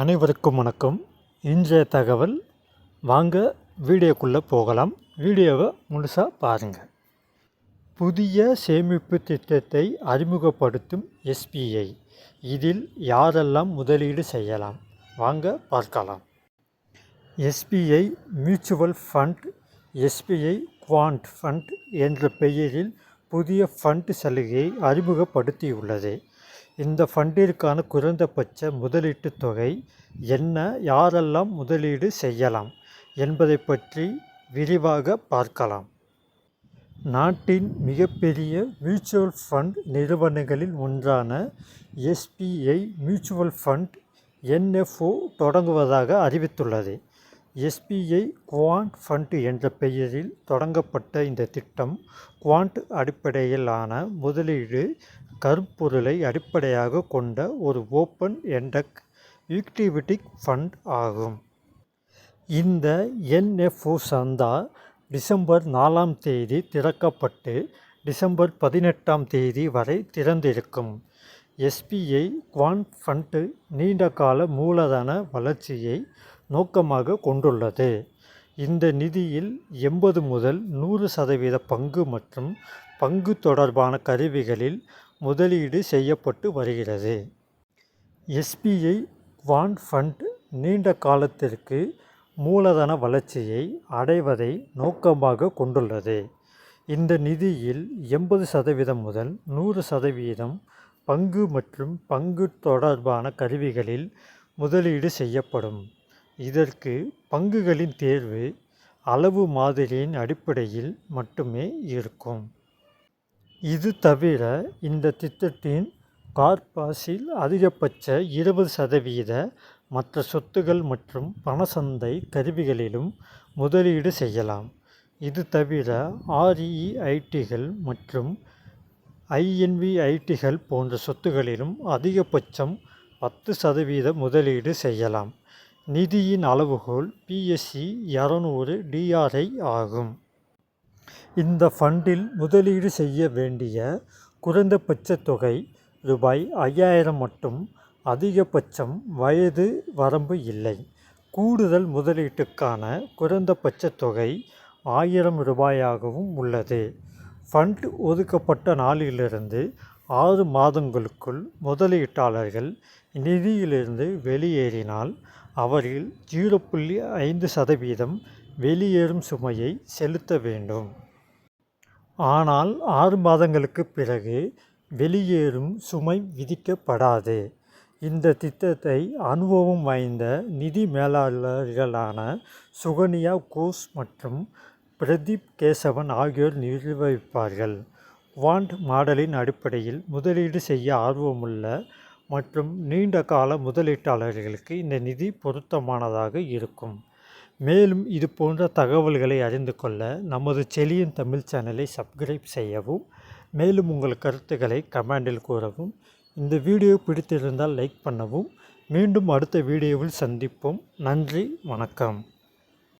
அனைவருக்கும் வணக்கம். இன்றைய தகவல் வாங்க வீடியோக்குள்ளே போகலாம். வீடியோவை முழுசாக பாருங்கள் புதிய சேமிப்பு திட்டத்தை அறிமுகப்படுத்தும் எஸ்பிஐ. இதில் யாரெல்லாம் முதலீடு செய்யலாம்? வாங்க பார்க்கலாம். SBI mutual fund SBI quant fund என்ற பெயரில் புதிய ஃபண்ட் சலுகையை அறிமுகப்படுத்தியுள்ளது. இந்த ஃபண்டிற்கான குறைந்தபட்ச முதலீட்டுத் தொகை என்ன யாரெல்லாம் முதலீடு செய்யலாம் என்பதை பற்றி விரிவாக பார்க்கலாம். நாட்டின் மிகப்பெரிய மியூச்சுவல் ஃபண்ட் நிறுவனங்களில் ஒன்றான எஸ்பிஐ மியூச்சுவல் ஃபண்ட் என்எஃப்ஓ தொடங்குவதாக அறிவித்துள்ளது. எஸ்பிஐ குவாண்ட் ஃபண்ட் என்ற பெயரில் தொடங்கப்பட்ட இந்த திட்டம் குவாண்ட் அடிப்படையிலான முதலீடு கருப்பொருளை அடிப்படையாக கொண்ட ஒரு ஓப்பன் எண்டக் ஈக்டிவிட்டிக் ஃபண்ட் ஆகும். இந்த என்எஃப்ஓ சந்தா டிசம்பர் நாலாம் தேதி திறக்கப்பட்டு டிசம்பர் பதினெட்டாம் தேதி வரை திறந்திருக்கும். எஸ்பிஐ குவாண்ட் ஃபண்டு நீண்டகால மூலதன வளர்ச்சியை நோக்கமாக கொண்டுள்ளது. இந்த நிதியில் எண்பது முதல் நூறு சதவீத பங்கு மற்றும் பங்கு தொடர்பான கருவிகளில் முதலீடு செய்யப்பட்டு வருகிறது. எஸ்பிஐ குவாண்ட் ஃபண்ட் நீண்ட காலத்திற்கு மூலதன வளர்ச்சியை அடைவதை நோக்கமாக கொண்டுள்ளது. இந்த நிதியில் எண்பது சதவீதம் முதல் நூறு சதவீதம் பங்கு மற்றும் பங்கு தொடர்பான கருவிகளில் முதலீடு செய்யப்படும். இதற்கு பங்குகளின் தேர்வு அளவு மாதிரியின் அடிப்படையில் மட்டுமே இருக்கும். இது தவிர இந்த திட்டத்தின் கார்பாஸில் அதிகபட்ச இருபது சதவீத மற்ற சொத்துகள் மற்றும் பணசந்தை கருவிகளிலும் முதலீடு செய்யலாம். இது தவிர ஆர்இஐடிகள் மற்றும் ஐஎன்விஐடிகள் போன்ற சொத்துகளிலும் அதிகபட்சம் பத்து சதவீத முதலீடு செய்யலாம். நிதியின் அளவுகோல் பிஎஸ்சி இரநூறு டிஆர்ஐ ஆகும். இந்த ஃபண்டில் முதலீடு செய்ய வேண்டிய குறைந்தபட்ச தொகை ரூபாய் ஐயாயிரம் மட்டும் அதிகபட்சம் வயது வரம்பு இல்லை. கூடுதல் முதலீட்டுக்கான குறைந்தபட்ச தொகை ஆயிரம் ரூபாயாகவும் உள்ளது. ஃபண்ட் ஒதுக்கப்பட்ட நாளிலிருந்து ஆறு மாதங்களுக்குள் முதலீட்டாளர்கள் நிதியிலிருந்து வெளியேறினால் அவரில் ஜீரோ புள்ளி ஐந்து சதவீதம் வெளியேறும் சுமையை செலுத்த வேண்டும். ஆனால் ஆறு மாதங்களுக்கு பிறகு வெளியேறும் சுமை விதிக்கப்படாது. இந்த திட்டத்தை அனுபவம் வாய்ந்த நிதி மேலாளர்களான சுகன்யா கோஷ் மற்றும் பிரதீப் கேசவன் ஆகியோர் நிர்வகிப்பார்கள். வாண்ட் மாடலின் அடிப்படையில் முதலீடு செய்ய ஆர்வமுள்ள மற்றும் நீண்ட கால முதலீட்டாளர்களுக்கு இந்த நிதி பொருத்தமானதாக இருக்கும். மேலும் இது போன்ற தகவல்களை அறிந்து கொள்ள நமது செலியன் தமிழ் சேனலை சப்ஸ்கிரைப் செய்யவும் மேலும் உங்கள் கருத்துக்களை கமெண்டில் கூறவும் இந்த வீடியோ பிடித்திருந்தால் லைக் பண்ணவும் மீண்டும் அடுத்த வீடியோவில் சந்திப்போம். நன்றி வணக்கம்.